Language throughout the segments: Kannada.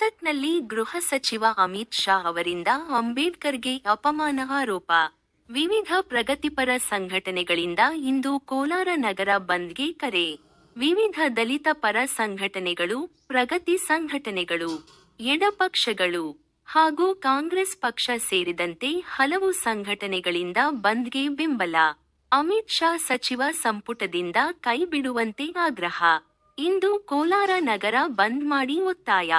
ಮೆರಟ್ನಲ್ಲಿ ಗೃಹ ಸಚಿವ ಅಮಿತ್ ಶಾ ಅವರಿಂದ ಅಂಬೇಡ್ಕರ್ಗೆ ಅಪಮಾನ ಆರೋಪ. ವಿವಿಧ ಪ್ರಗತಿಪರ ಸಂಘಟನೆಗಳಿಂದ ಇಂದು ಕೋಲಾರ ನಗರ ಬಂದ್ಗೆ ಕರೆ. ವಿವಿಧ ದಲಿತ ಪರ ಸಂಘಟನೆಗಳು, ಪ್ರಗತಿ ಸಂಘಟನೆಗಳು, ಎಡಪಕ್ಷಗಳು ಹಾಗೂ ಕಾಂಗ್ರೆಸ್ ಪಕ್ಷ ಸೇರಿದಂತೆ ಹಲವು ಸಂಘಟನೆಗಳಿಂದ ಬಂದ್ಗೆ ಬೆಂಬಲ. ಅಮಿತ್ ಶಾ ಸಚಿವ ಸಂಪುಟದಿಂದ ಕೈಬಿಡುವಂತೆ ಆಗ್ರಹ. ಇಂದು ಕೋಲಾರ ನಗರ ಬಂದ್ ಮಾಡಿ ಒತ್ತಾಯ.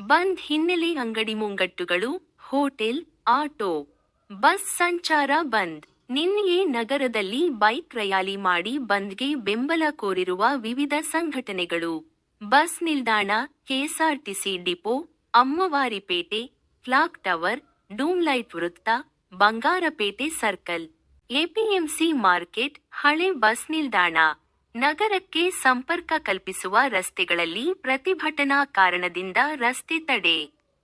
ಬಂದ್ ಹಿನ್ನೆಲೆ ಅಂಗಡಿ ಮುಂಗಟ್ಟುಗಳು, ಹೋಟೆಲ್, ಆಟೋ, ಬಸ್ ಸಂಚಾರ ಬಂದ್. ನಿನ್ನೆಯೇ ನಗರದಲ್ಲಿ ಬೈಕ್ ರಯಾಲಿ ಮಾಡಿ ಬಂದ್ಗೆ ಬೆಂಬಲ ಕೋರಿರುವ ವಿವಿಧ ಸಂಘಟನೆಗಳು. ಬಸ್ ನಿಲ್ದಾಣ, K S R T C depot, Ammavaripete, clock tower, doom light ವೃತ್ತ, Bangarapete circle. A P M C market, ಹಳೆ ಬಸ್ ನಿಲ್ದಾಣ. ನಗರಕ್ಕೆ ಸಂಪರ್ಕ ಕಲ್ಪಿಸುವ ರಸ್ತೆಗಳಲ್ಲಿ ಪ್ರತಿಭಟನಾ ಕಾರಣದಿಂದ ರಸ್ತೆ ತಡೆ.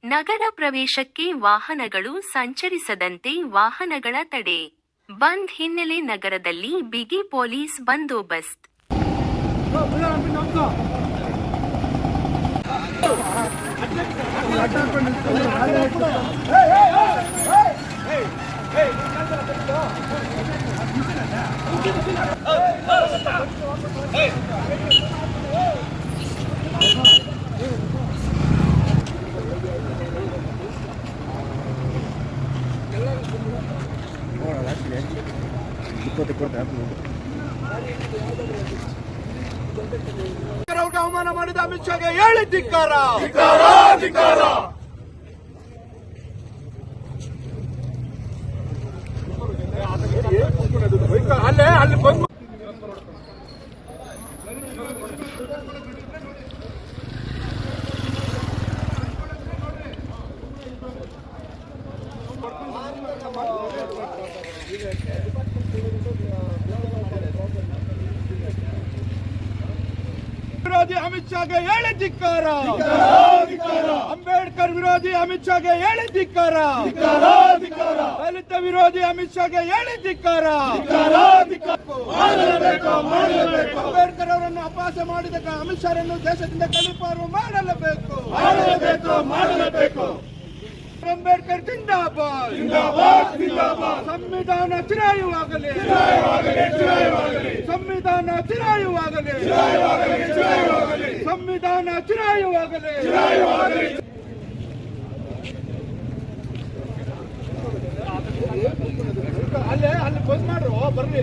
ನಗರ ಪ್ರವೇಶಕ್ಕೆ ವಾಹನಗಳು ಸಂಚರಿಸದಂತೆ ವಾಹನಗಳ ತಡೆ. ಬಂದ್ ಹಿನ್ನೆಲೆ ನಗರದಲ್ಲಿ ಬಿಗಿ ಪೊಲೀಸ್ ಬಂದೋಬಸ್ತ್. ಅವಮಾನ ಮಾಡಿದ ಅಮಿತ್ ಶಾಗೆ ಹೇಳಿ ಧಿಕ್ಕಾರ. ಅಲ್ಲೇ ಅಲ್ಲಿ ಬಂದು ಈಗ ವಿರೋಧಿ ಅಮಿತ್ ಶಾಗೆ ಹೇಳಿ ಧಿಕ್ಕಾರ. ಅಂಬೇಡ್ಕರ್ ವಿರೋಧಿ ಅಮಿತ್ ಶಾಗೆ ಹೇಳಿ ಧಿಕ್ಕಾರ. ದಲಿತ ವಿರೋಧಿ ಅಮಿತ್ ಶಾಗೆ ಹೇಳಿ ಧಿಕ್ಕಾರ. ಅಂಬೇಡ್ಕರ್ ಅವರನ್ನು ಅಪಾಸ ಮಾಡಿದ ಅಮಿತ್ ಶಾರನ್ನು ದೇಶದಿಂದ ಕಲಿಪಾರು ಮಾಡಲೇಬೇಕು. ಮಾಡಲೇಬೇಕು ಮಾಡಲೇಬೇಕು. ಅಂಬೇಡ್ಕರ್ ಜಿಂದಾಬಾದ್. ಸಂವಿಧಾನ ಚಿರಾಯುವಾಗಲಿ. ಸಂವಿಧಾನ ಚಿರಾಯುವಾಗಲಿ ಸಂವಿಧಾನ ಚಿರಾಯುವಾಗಲಿ ಅಲ್ಲೇ ಅಲ್ಲಿ ಬಂದ್ ಮಾಡ್ರು ಬರ್ರಿ